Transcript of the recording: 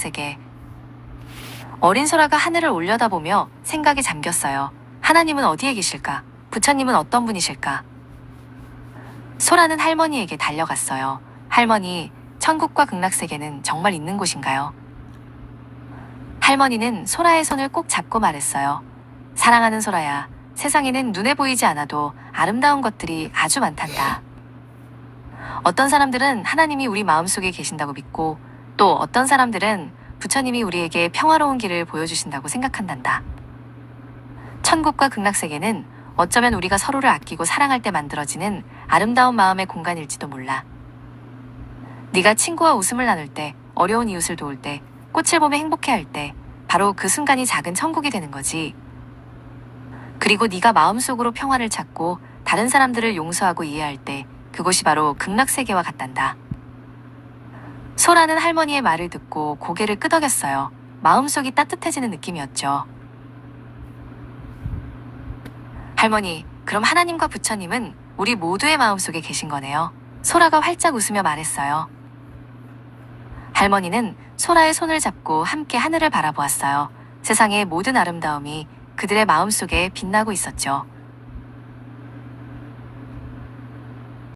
극락세계. 어린 소라가 하늘을 올려다보며 생각에 잠겼어요. 하나님은 어디에 계실까? 부처님은 어떤 분이실까? 소라는 할머니에게 달려갔어요. 할머니, 천국과 극락세계는 정말 있는 곳인가요? 할머니는 소라의 손을 꼭 잡고 말했어요. 사랑하는 소라야, 세상에는 눈에 보이지 않아도 아름다운 것들이 아주 많단다. 어떤 사람들은 하나님이 우리 마음속에 계신다고 믿고 또 어떤 사람들은 부처님이 우리에게 평화로운 길을 보여주신다고 생각한단다. 천국과 극락세계는 어쩌면 우리가 서로를 아끼고 사랑할 때 만들어지는 아름다운 마음의 공간일지도 몰라. 네가 친구와 웃음을 나눌 때, 어려운 이웃을 도울 때, 꽃을 보며 행복해할 때, 바로 그 순간이 작은 천국이 되는 거지. 그리고 네가 마음속으로 평화를 찾고 다른 사람들을 용서하고 이해할 때, 그곳이 바로 극락세계와 같단다. 소라는 할머니의 말을 듣고 고개를 끄덕였어요. 마음속이 따뜻해지는 느낌이었죠. 할머니, 그럼 하나님과 부처님은 우리 모두의 마음속에 계신 거네요. 소라가 활짝 웃으며 말했어요. 할머니는 소라의 손을 잡고 함께 하늘을 바라보았어요. 세상의 모든 아름다움이 그들의 마음속에 빛나고 있었죠.